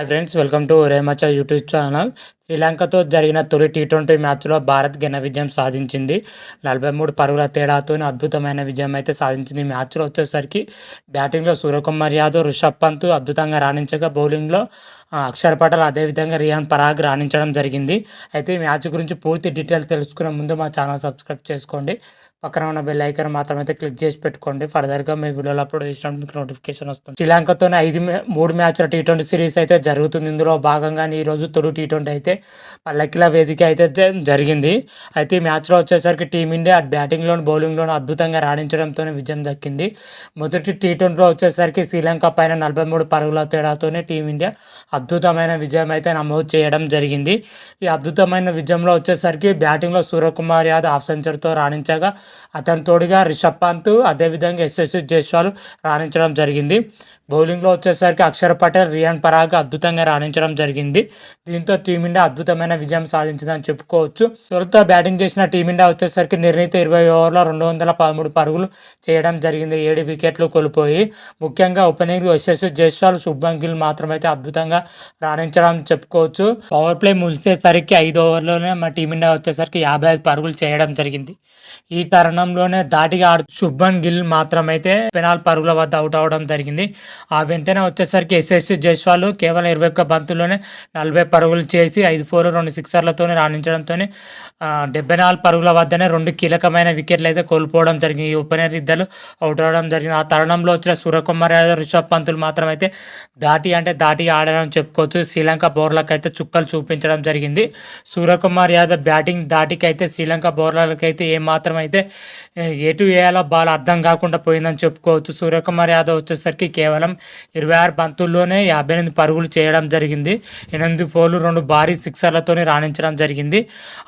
Hi friends welcome to రేమచా YouTube channel శ్రీలంకతో జరిగిన తొలి టీ ట్వంటీ మ్యాచ్లో భారత్ ఘన విజయం సాధించింది. నలభై మూడు పరుగుల తేడాతో అద్భుతమైన విజయం అయితే సాధించింది. ఈ మ్యాచ్లో వచ్చేసరికి బ్యాటింగ్లో సూర్యకుమార్ యాదవ్ రిషబ్ పంత్ అద్భుతంగా రాణించగా బౌలింగ్లో అక్షర్ పటేల్ అదేవిధంగా రియాన్ పరాగ్ రాణించడం జరిగింది. అయితే ఈ మ్యాచ్ గురించి పూర్తి డీటెయిల్స్ తెలుసుకునే ముందు మా ఛానల్ సబ్స్క్రైబ్ చేసుకోండి. పక్కన ఉన్న బెల్ ఐకన్ మాత్రమైతే క్లిక్ చేసి పెట్టుకోండి. ఫర్దర్గా మీ వీడియోలో అప్లోడ్ చేసినప్పుడు మీకు నోటిఫికేషన్ వస్తుంది. శ్రీలంకతోనే ఐదు మూడు మ్యాచ్ల టీ ట్వంటీ సిరీస్ అయితే జరుగుతుంది. ఇందులో భాగంగానే ఈరోజు తొలి టీ ట్వంటీ అయితే పల్లకిల వేదిక అయితే జరిగింది. అయితే ఈ మ్యాచ్లో వచ్చేసరికి టీమిండియా బ్యాటింగ్లోను బౌలింగ్లోను అద్భుతంగా రాణించడంతో విజయం దక్కింది. మొదటి టీ ట్వంటీలో వచ్చేసరికి శ్రీలంక పైన నలభై మూడు పరుగుల తేడాతోనే టీమిండియా అద్భుతమైన విజయం అయితే నమోదు చేయడం జరిగింది. ఈ అద్భుతమైన విజయంలో వచ్చేసరికి బ్యాటింగ్లో సూర్యకుమార్ యాదవ్ హాఫ్ సెంచరీతో రాణించగా అతని తోడుగా రిషబ్ పంత్ అదేవిధంగా ఎస్ఎస్ జైస్వాల్ రాణించడం జరిగింది. బౌలింగ్లో వచ్చేసరికి అక్షర్ పటేల్ రియాన్ పరాగ్ అద్భుతంగా రాణించడం జరిగింది. దీంతో టీమిండియా అద్భుతమైన విజయం సాధించిందని చెప్పుకోవచ్చు. తొలుత బ్యాటింగ్ చేసిన టీమిండియా వచ్చేసరికి నిర్ణీత ఇరవై ఓవర్లో రెండు వందల పదమూడు పరుగులు చేయడం జరిగింది. ఏడు వికెట్లు కోల్పోయి ముఖ్యంగా opening S S Jaiswal Shubman Gill మాత్రమైతే అద్భుతంగా రాణించడం చెప్పుకోవచ్చు. పవర్ ప్లే ముగిసేసరికి ఐదు ఓవర్లోనే మా టీమిండియా వచ్చేసరికి యాభై ఐదు పరుగులు చేయడం జరిగింది. ఈ తరుణంలోనే దాటిగా ఆడు శుభ్మన్ గిల్ మాత్రమైతే పెనాల్ పరుగుల వద్ద అవుట్ అవడం జరిగింది. ఆ వెంటనే వచ్చేసరికి ఎస్ఎస్ జైస్వాల్ కేవలం ఇరవై ఒక్క బంతుల్లోనే నలభై పరుగులు చేసి ఐదు ఫోర్ రెండు సిక్సర్లతోనే రాణించడంతో డెబ్బై నాలుగు పరుగుల వద్దనే రెండు కీలకమైన వికెట్లు అయితే కోల్పోవడం జరిగింది. ఈ ఓపెనర్ ఇద్దరు అవుట్ అవడం జరిగింది. ఆ తరుణంలో వచ్చిన సూర్యకుమార్ యాదవ్ రిషబ్ పంతులు మాత్రమైతే దాటి అంటే దాటి ఆడడం చెప్పుకోవచ్చు. శ్రీలంక బౌలర్లకు అయితే చుక్కలు చూపించడం జరిగింది. సూర్యకుమార్ యాదవ్ బ్యాటింగ్ దాటికి అయితే శ్రీలంక బౌలర్లకు అయితే ఏమాత్రం అయితే ఎటు వేయాలో బాల్ అర్థం కాకుండా పోయిందని చెప్పుకోవచ్చు. సూర్యకుమార్ యాదవ్ వచ్చేసరికి కేవలం ఇరవై ఆరు బంతుల్లోనే యాభై ఎనిమిది పరుగులు చేయడం జరిగింది. ఎనిమిది ఫోర్లు రెండు భారీ సిక్సర్లతోనే రాణించడం జరిగింది.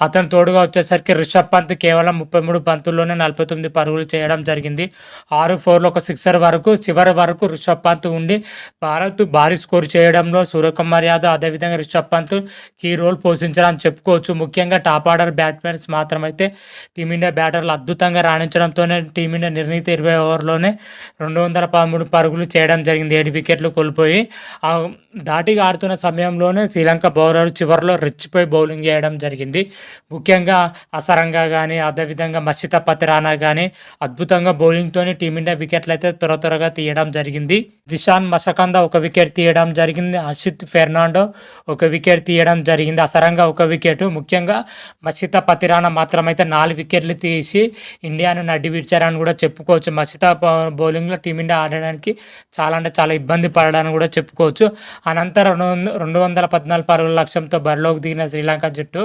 అతని తోడుగా వచ్చేసరికి రిషబ్ పంత్ కేవలం ముప్పై మూడు బంతుల్లోనే నలభై తొమ్మిది పరుగులు చేయడం జరిగింది. ఆరు ఫోర్లు ఒక సిక్సర్ వరకు చివరి వరకు రిషబ్ పంత్ ఉండి భారత్ భారీ స్కోర్ చేయడంలో సూర్యకుమార్ యాదవ్ అదేవిధంగా రిషబ్ పంత్ కీ రోల్ పోషించారని చెప్పుకోవచ్చు. ముఖ్యంగా top order batsmens team India team India బ్యాటర్లు అద్భుతంగా రాణించడంతోనే టీమిండియా నిర్ణీత ఇరవై ఓవర్లోనే రెండు వందల పదమూడు పరుగులు చేయడం జరిగింది. ఏడు వికెట్లు కోల్పోయి దాటిగా ఆడుతున్న సమయంలోనే శ్రీలంక బౌలర్ చివరిలో రెచ్చిపోయి బౌలింగ్ చేయడం జరిగింది. ముఖ్యంగా అసరంగా కానీ అదేవిధంగా మసిత పతిరానా కానీ అద్భుతంగా బౌలింగ్తో టీమిండియా వికెట్లు అయితే త్వర త్వరగా తీయడం జరిగింది. దిశాన్ మసకంద ఒక వికెట్ తీయడం జరిగింది. అషిత్ ఫెర్నాండో ఒక వికెట్ తీయడం జరిగింది. అసరంగా ఒక వికెట్. ముఖ్యంగా మసిత పతిరానా మాత్రమైతే నాలుగు వికెట్లు తీసి ఇండియాను నడ్డి విడిచారని కూడా చెప్పుకోవచ్చు. మసిత బౌలింగ్లో టీమిండియా ఆడడానికి చాలా అంటే చాలా ఇబ్బంది పడడానికి కూడా చెప్పుకోవచ్చు. అనంతరం రెండు రెండు వందల పద్నాలుగు పరుగుల లక్ష్యంతో బరిలోకి దిగిన శ్రీలంక జట్టు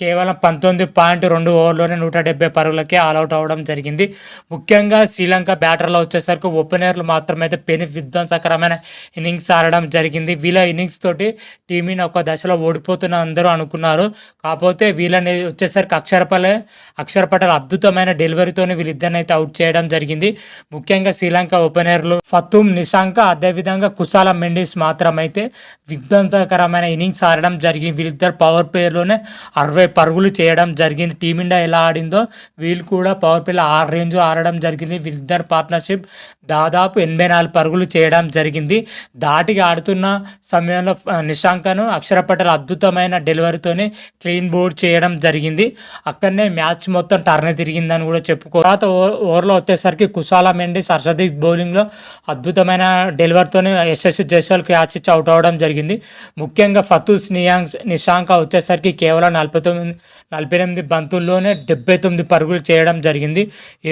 కేవలం పంతొమ్మిది పాయింట్ రెండు ఓవర్లోనే నూట డెబ్బై పరుగులకే ఆల్అవుట్ అవ్వడం జరిగింది. ముఖ్యంగా శ్రీలంక బ్యాటర్లో వచ్చేసరికి ఓపెనర్లు మాత్రమైతే పెను విధ్వంసకరమైన ఇన్నింగ్స్ ఆడడం జరిగింది. వీళ్ళ ఇన్నింగ్స్ తోటి టీమిని ఒక దశలో ఓడిపోతున్న అందరూ అనుకున్నారు. కాకపోతే వీళ్ళని వచ్చేసరికి అక్షరపలే అక్షరపటల అద్భుతమైన డెలివరీతోనే వీళ్ళిద్దరిని అయితే అవుట్ చేయడం జరిగింది. ముఖ్యంగా శ్రీలంక ఓపెనర్లు ఫతుమ్ నిశాంక అదేవిధంగా కుశాల మెండిస్ మాత్రమైతే విధ్వంసకరమైన ఇన్నింగ్స్ ఆడడం జరిగింది. వీళ్ళిద్దరు పవర్ ప్లేయర్లోనే అరవై పరుగులు చేయడం జరిగింది. టీమిండియా ఎలా ఆడిందో వీళ్ళు కూడా పవర్ ప్లేలో ఆరు రేంజ్ ఆడడం జరిగింది. వీళ్ళిద్దరు పార్ట్నర్షిప్ దాదాపు ఎనభై నాలుగు పరుగులు చేయడం జరిగింది. దాటిగా ఆడుతున్న సమయంలో నిశాంకను అక్షర పటేల్ అద్భుతమైన డెలివరీతోనే క్లీన్ బోర్డ్ చేయడం జరిగింది. అక్కడనే మ్యాచ్ మొత్తం టర్న్ తిరిగిందని కూడా చెప్పుకో తర్వాత ఓ- ఓవర్లో వచ్చేసరికి కుశాల మెండి హర్షదీప్ బౌలింగ్లో అద్భుతమైన డెలివరీతోనే ఎస్ఎస్ జైస్వాల్ క్యాచ్ ఇచ్చి అవుట్ అవ్వడం జరిగింది. ముఖ్యంగా ఫతూస్ నియాంగ్ నిశాంక వచ్చేసరికి కేవలం నలభై తొమ్మిది నలభై ఎనిమిది బంతుల్లోనే డెబ్బై తొమ్మిది పరుగులు చేయడం జరిగింది.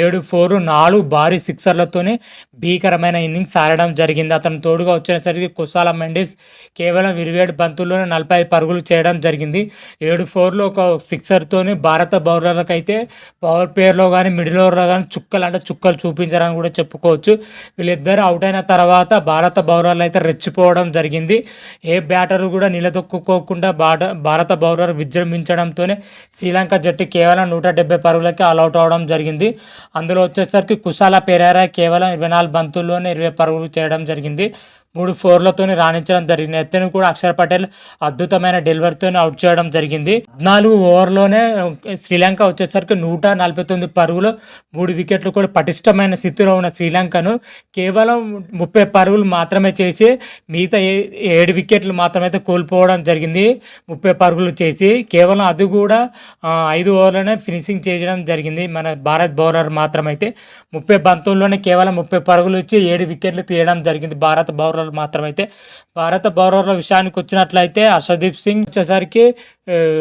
ఏడు ఫోర్ నాలుగు భారీ సిక్సర్లతోనే భీకరమైన ఇన్నింగ్స్ ఆడడం జరిగింది. అతను తోడుగా వచ్చేసరికి కుసాల మెండిస్ కేవలం ఇరవై ఏడు బంతుల్లోనే నలభై ఐదు పరుగులు చేయడం జరిగింది. ఏడు ఫోర్లో ఒక సిక్సర్తోని భారత బౌలర్లకు అయితే పవర్ ప్లేయర్లో కానీ మిడిల్ ఓవర్లో కానీ చుక్కలు అంటే చుక్కలు చూపించారని కూడా చెప్పుకోవచ్చు. వీళ్ళిద్దరు అవుట్ అయిన తర్వాత భారత బౌలర్లు అయితే రెచ్చిపోవడం జరిగింది. ఏ బ్యాటర్ కూడా నిలదొక్కుకోకుండా బా భారత బౌలర్ విజృంభించడంతోనే శ్రీలంక జట్టు కేవలం నూట డెబ్బై పరుగులకి ఆల్అవుట్ అవడం జరిగింది. అందులో వచ్చేసరికి కుశాల పెరేరా కేవలం ఇరవై నాలుగు బంతుల్లోనే ఇరవై పరుగులు చేయడం జరిగింది. మూడు ఫోర్లతోనే రాణించడం జరిగింది. ఎత్తును కూడా అక్షర్ పటేల్ అద్భుతమైన డెలివరీతో అవుట్ చేయడం జరిగింది. పద్నాలుగు ఓవర్లోనే శ్రీలంక వచ్చేసరికి నూట నలభై తొమ్మిది పరుగులు మూడు వికెట్లు కూడా పటిష్టమైన స్థితిలో ఉన్న శ్రీలంకను కేవలం ముప్పై పరుగులు మాత్రమే చేసి మిగతా ఏ ఏడు వికెట్లు మాత్రమైతే కోల్పోవడం జరిగింది. ముప్పై పరుగులు చేసి కేవలం అది కూడా ఐదు ఓవర్లోనే ఫినిషింగ్ చేయడం జరిగింది. మన భారత్ బౌలర్ మాత్రమైతే ముప్పై బంతుల్లోనే కేవలం ముప్పై పరుగులు ఇచ్చి ఏడు వికెట్లు తీయడం జరిగింది. భారత బౌలర్ బౌలర్లు మాత్రమైతే. భారత బౌలర్ల విషయానికి వచ్చినట్లయితే హర్షదీప్ సింగ్ వచ్చేసరికి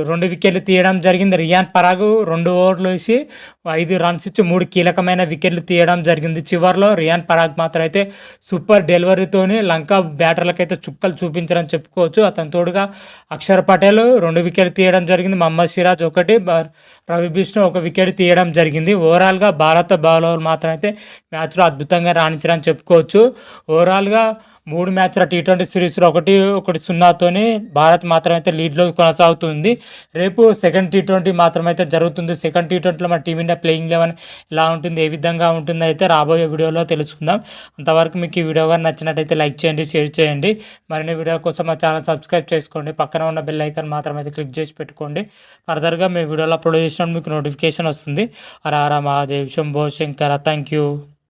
రెండు వికెట్లు తీయడం జరిగింది. రియాన్ పరాగ్ రెండు ఓవర్లు వేసి ఐదు రన్స్ ఇచ్చి మూడు కీలకమైన వికెట్లు తీయడం జరిగింది చివరిలో. రియాన్ పరాగ్ మాత్రం అయితే సూపర్ డెలివరీతోని లంక బ్యాటర్లకైతే చుక్కలు చూపించడం చెప్పుకోవచ్చు. అతని తోడుగా అక్షర్ పటేల్ రెండు వికెట్లు తీయడం జరిగింది. మహమ్మద్ సిరాజ్ ఒకటి రవి బిష్ణు ఒక వికెట్ తీయడం జరిగింది. ఓవరాల్గా భారత బౌలర్లు మాత్రం అయితే మ్యాచ్లో అద్భుతంగా రాణించడం చెప్పుకోవచ్చు. ఓవరాల్గా మూడు మ్యాచ్ల టీ ట్వంటీ సిరీస్లో ఒకటి ఒకటి సున్నాతోనే భారత్ మాత్రమైతే లీడ్లో కొనసాగుతుంది. రేపు సెకండ్ టీ ట్వంటీ మాత్రమైతే జరుగుతుంది. సెకండ్ టీ ట్వంటీలో మన టీమిండియా ప్లేయింగ్ లెవెన్ ఎలా ఉంటుంది ఏ విధంగా ఉంటుంది అయితే రాబోయే వీడియోలో తెలుసుకుందాం. అంతవరకు మీకు ఈ వీడియో కానీ నచ్చినట్టయితే లైక్ చేయండి షేర్ చేయండి. మరిన్ని వీడియో కోసం మా ఛానల్ సబ్స్క్రైబ్ చేసుకోండి. పక్కన ఉన్న బెల్ ఐకాన్ మాత్రమైతే క్లిక్ చేసి పెట్టుకోండి. ఫర్దర్గా మీ వీడియోలో అప్లోడ్ చేసినప్పుడు మీకు నోటిఫికేషన్ వస్తుంది. రారా మహాదేవ్ శంభో శంకర థ్యాంక్ యూ